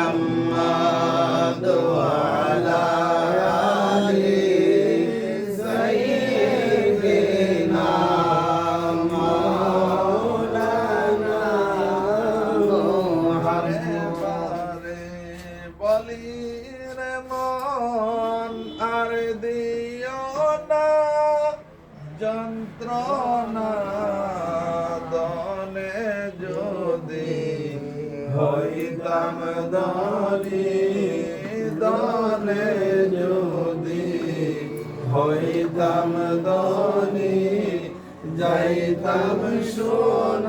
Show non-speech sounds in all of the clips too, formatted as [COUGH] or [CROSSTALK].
محمد وعلى নামদারি দলে যদি হইতাম দলি যাইতাম সোনা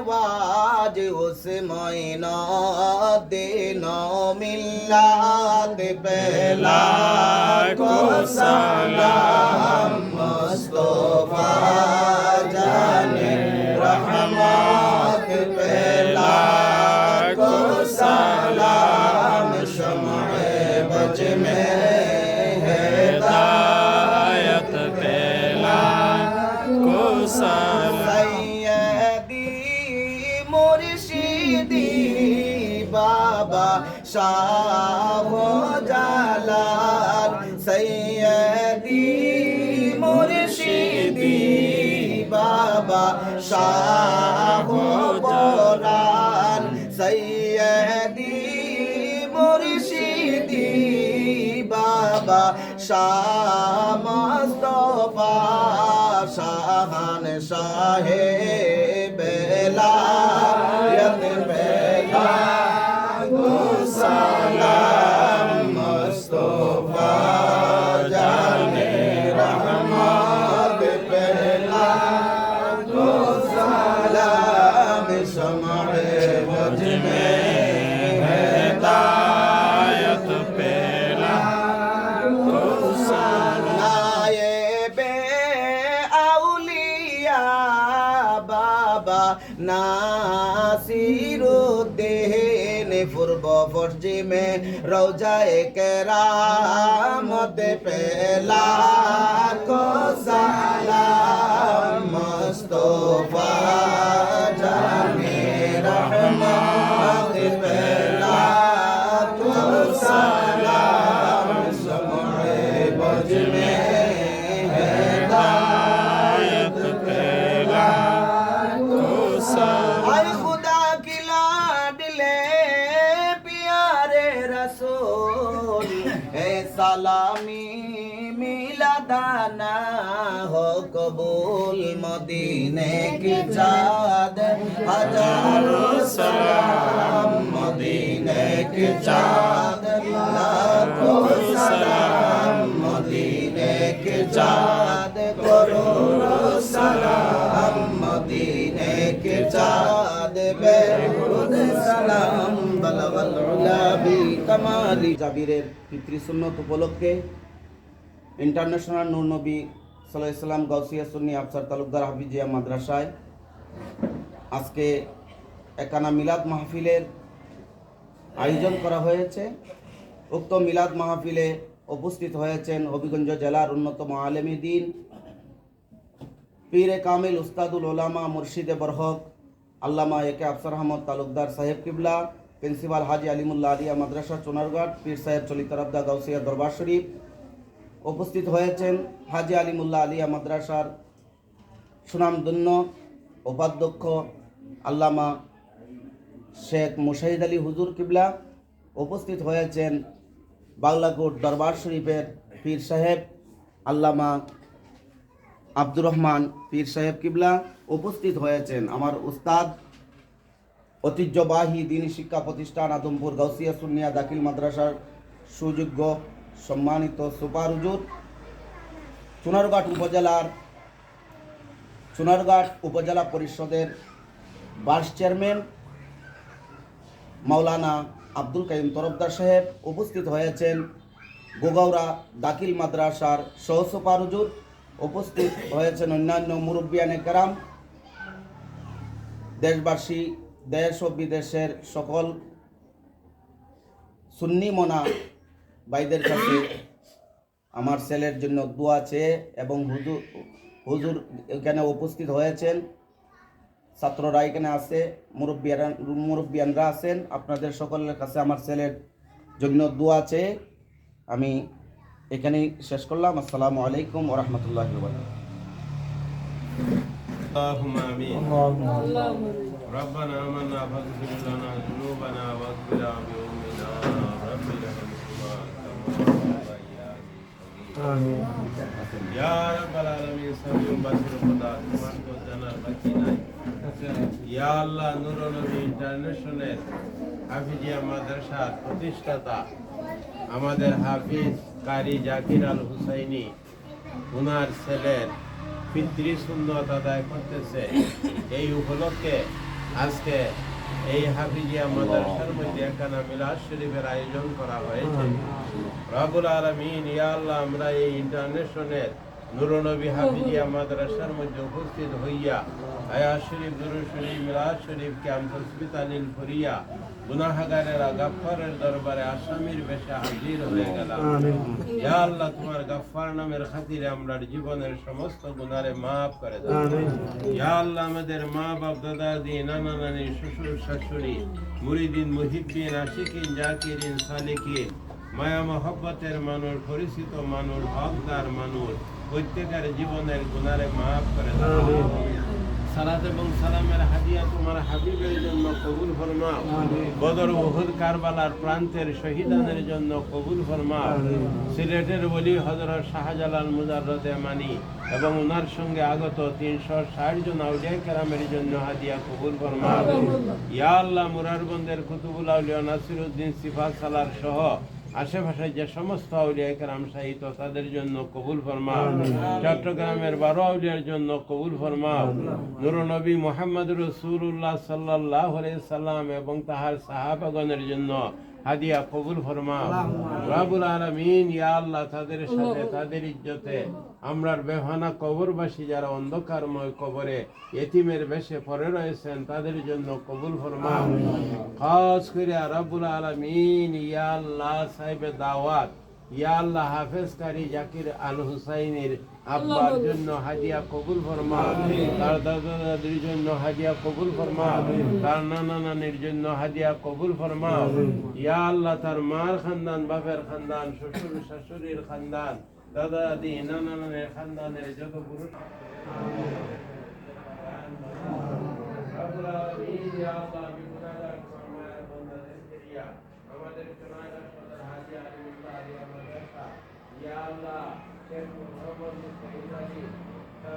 नवाज उस मोइना देना मिल्लात पहला को सलाम मुस्तफा जाने रहमत पहला को सलाम शमع बज में है दायत पहला को सलाम শাহ জালাল, সৈয়দি মুর্শিদি বাবা, শাহ বরান সৈয়দি মুর্শিদি বাবা, শাহ মুস্তফা শাহান শাহে বেলায়ত রোজায়ে কেরামত পেলা কো সালাম মুস্তফা জানে রহমত দানা হো কবুল মদিনে কি চাঁদ? হাজারো সালাম মদিনে কি চাঁদ? লাখো সালাম মদিনে কি চাঁদ? সালাম মদিনে কি চাঁদ? বেহুদ সালাম বি কামালি জাবিরের পিতৃ সুন্নত উপলক্ষে ইন্টারন্যাশনাল নূর নবী সাল্লাহ ইসলাম গাউসিয়া সুন্নি আফসার তালুকদার হাফিজিয়া মাদ্রাসায় আজকে একানা মিলাদ মাহফিলের আয়োজন করা হয়েছে। উক্ত মিলাদ মাহফিলে উপস্থিত হয়েছেন হবিগঞ্জ জেলার অন্যতম আলেমী দিন পীরে কামিল উস্তাদুল ওলামা মুর্শিদে বরহক, আল্লামা একে আফসার আহমদ তালুকদার সাহেব কিবলা, প্রিন্সিপাল হাজি আলিমুল্লাহ আলিয়া মাদ্রাসা, চুনারঘাট, পীর সাহেব চলিতারাবদা গাউসিয়া দরবার শরীফ উপস্থিত হয়েছেন হাজি আলিমুল্লাহ আলিয়া মাদ্রাসার সুনামধন্য উপাধ্যক্ষ আল্লামা শেখ মুশাহিদ আলী হুজুর কিবলা, উপস্থিত হয়েছেন বাংলাকোট দরবার শরীফের পীর সাহেব আল্লামা আব্দুর রহমান পীর সাহেব কিবলা, উপস্থিত হয়েছেন আমার উস্তাদ, ঐতিহ্যবাহী দিনী শিক্ষা প্রতিষ্ঠান আদমপুর গাউসিয়া সুনিয়া দাখিল মাদ্রাসার সুযোগ্য সম্মানিত সুপার হুজুর চুনারঘাট উপজেলার, চুনারঘাট উপজেলা পরিষদের ভাইস চেয়ারম্যান মাওলানা আব্দুল কাইম তরফদার সাহেব উপস্থিত হয়েছেন গোগাউরা দাখিল মাদ্রাসার সহ সুপার হুজুর উপস্থিত হয়েছেন অন্যান্য মুরব্বিয়ানে কেরাম, দেশবাসী, দেশ ও বিদেশের সকল সুন্নি মনা ভাইদের কাছে আমার ছেলের জন্য দোয়া চেয়ে এবং হুজুর হুজুর এখানে উপস্থিত হয়েছেন ছাত্ররা এখানে আছে মুরব্বিয়ারা মুরব্বিয়ানরা আছেন আপনাদের সকলের কাছে আমার ছেলের জন্য দোয়া চেয়ে আমি এখানেই শেষ করলাম আসসালামু আলাইকুম ওরহমতুল্লাহ اللهم آمين ربنا آمنا فاغفر لنا ذنوبنا واغفر بأمنا ربياني صغيرا يا رب العالمين سميع بصير خدا তোমার তো জানার বাকি নাই ইয়া আল্লাহ নূর নবী ইন্টারন্যাশনাল হাফিজিয়া মাদ্রাসার প্রতিষ্ঠাতা আমাদের হাফিজ কারি জাকির আল হুসাইনি ওনার ছেলের পিতৃ সুন্নত আদায় করতেছে এই উপলক্ষে আজকে এই হাফিজিয়া মাদ্রাসার মধ্যে একখানা মিলাদ শরীফের আয়োজন করা হয়েছে। রাবুল আলমিন ইয়া আল্লাহ আমরা এই ইন্টারন্যাশনাল নুরনবী হাফিজিয়া মাদ্রাসার মধ্যে উপস্থিত হইয়া আয়া শরীফ দুরুদ শরীফ মিলাদ শরীফ ক্যাম্প হসপিটালিল ফরিয়া গুনাহগারেরা গাফফারের দরবারে আসামির বেশে হাজির হয়ে গেলাম। ইয়া আল্লাহ তোমার গাফফার নামের খাতিরে আমরা জীবনের সমস্ত গুনারে মাফ করে দাও ইয়া আল্লাহ আমাদের মা বাপ দাদা দি নানা নানি শ্বশুর শাশুড়ি মুরিদিন মুহিব্বিন আশিকিন জাকিরিন সালিকিন মায়া মহব্বতের মানুষ পরিচিত মানুষ হকদার মানুষ প্রত্যেকের জীবনের গুনারে মাফ করে দাও সালাত এবং সালামের হাদিয়া তোমার হাবিবের জন্য কবুল ফরমাও। বদর উহুদ কারবালার প্রান্তের শহীদানের জন্য কবুল ফরমাও। সিলেটের বলি হজরত শাহজালাল মুজাররদে মানি এবং ওনার সঙ্গে আগত তিনশো ষাট জন আউলিয়া কেরামের জন্য হাদিয়া কবুল ফরমাও। ইয়া আল্লাহ মুরারবন্দের কুতুবুল আউলিয়া নাসিরউদ্দিন সিফাত সালার সহ আশেপাশে যে সমস্ত আউলিয়া কেরাম সাহিত্য তাদের জন্য কবুল ফরমা চট্টগ্রামের বারো আউলিয়ার জন্য কবুল ফরমা নুর নবী মোহাম্মদ রসুল্লাহ সাল্লাহ সাল্লাম এবং তাহার সাহাবাগণের জন্য হাদিয়া কবুল ফরমা। রাবুল আলমিন ইয়া আল্লাহ তাদের সাথে তাদের ইজ্জতে। আমরার বেহানা কবরবাসী যারা অন্ধকারময় কবরে এতিমের বেশে পড়ে রয়েছেন তাদের জন্য কবুল ফরমা। খাস করে রাবুল আলমিন ইয়া আল্লাহ সাহেবের দাওয়াত ইয়া আল্লাহ হাফেজ কারি জাকির আল হুসাইনের আব্বার জন্য হাদিয়া কবুল ফরমা তার দাদা দাদির জন্য হাদিয়া কবুল ফরমা তার নানা নানির জন্য হাদিয়া কবুল ফরমা। ইয়া আল্লাহ তার মার খানদান বাপের খানদান শ্বশুর শাশুড়ির খানদান দাদা দাদি নানা নানের খানদানের যত পুরুষ রব্বুল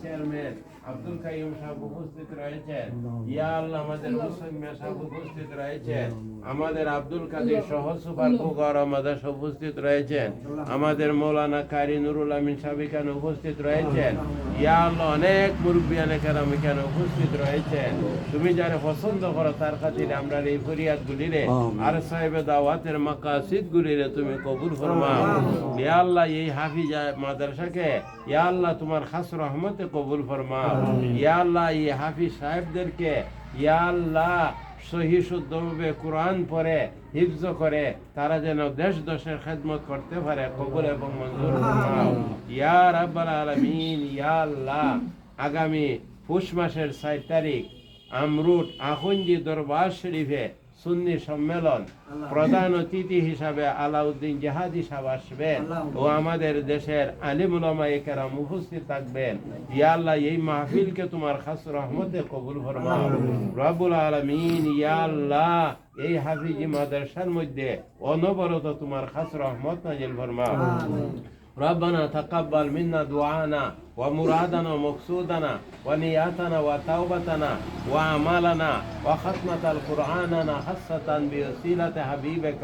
চেয়ারম্যান আব্দুল কাইয়ুম সাহেব উপস্থিত রয়েছেন। ইয়া আল্লাহ আমাদের মুসলিম সাহেব উপস্থিত রয়েছেন। আমাদের আব্দুল কাদের সহ সুপার কুগর আমাদের উপস্থিত রয়েছেন। আমাদের মৌলানা কারি নুরুল আমিন সাহেব এখানে উপস্থিত রয়েছেন। ইয়া আল্লাহ অনেক মুরব্বিয়ান এখানে এখানে উপস্থিত রয়েছেন। তুমি যারা পছন্দ করো তার খাতিরে আমরা এই ফরিয়াদ গুলিরে আর সাহেবে দাওয়াতের মাকাসিদ গুলিরে তুমি কবুল ফরমাও। ইয়া আল্লাহ এই হাফিজা মাদ্রাসাকে ইয়া আল্লাহ তোমার খাস রহমতে কবুল ফরমাও। ইয়া আল্লাহ এই হাফিজ সাহেবদেরকে ইয়া আল্লাহ সহি শুদ্ধভাবে কোরআন পড়ে হিফজ করে তারা যেন দেশ দশের খেদমত করতে পারে কবুল এবং মঞ্জুর ফরমাও। ইয়া রাব্বাল আলামিন ইয়া আল্লাহ আগামী পুষ মাসের ছয় তারিখ আমরুট আখুঞ্জি দরবার শরীফে সুন্নি সম্মেলন প্রধান অতিথি হিসাবে আলাউদ্দিন জাহাদি সাহেব আসবেন ও আমাদের দেশের আলিমুলামা কেরাম উপস্থিত থাকবেন ইয়া আল্লাহ এই মাহফিলকে তোমার খাস রহমতে কবুল ফরমাও রব্বুল আলামিন ইয়া আল্লাহ এই হাফিজি মাদ্রাসার মধ্যে অনবরত তোমার খাস রহমত নাজিল ফরমাও ربنا تقبل منا دعانا ومرادنا ومقصودنا ونياتنا وتوبتنا وأعمالنا وختمة القرآننا خاصة بوسيلة حبيبك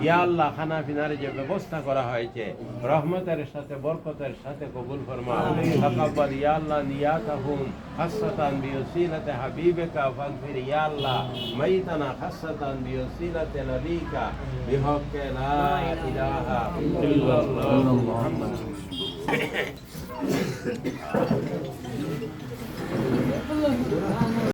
يا الله খানা পিনার যে ব্যবস্থা করা হয়েছে রহমতের সাথে বরকতের সাথে কবুল ফরমাও তাকাব্বাল ইয়া আল্লাহ নিয়াতাহুম খাসাতান বিওসিলাতে হাবিবেকা ফাগফির ইয়া আল্লাহ মাইতানা খাসাতান বিওসিলাতে নবিকা বিহক লা ইলাহা ইল্লাল্লাহ মুহাম্মদ Thank [LAUGHS] you. Ừ.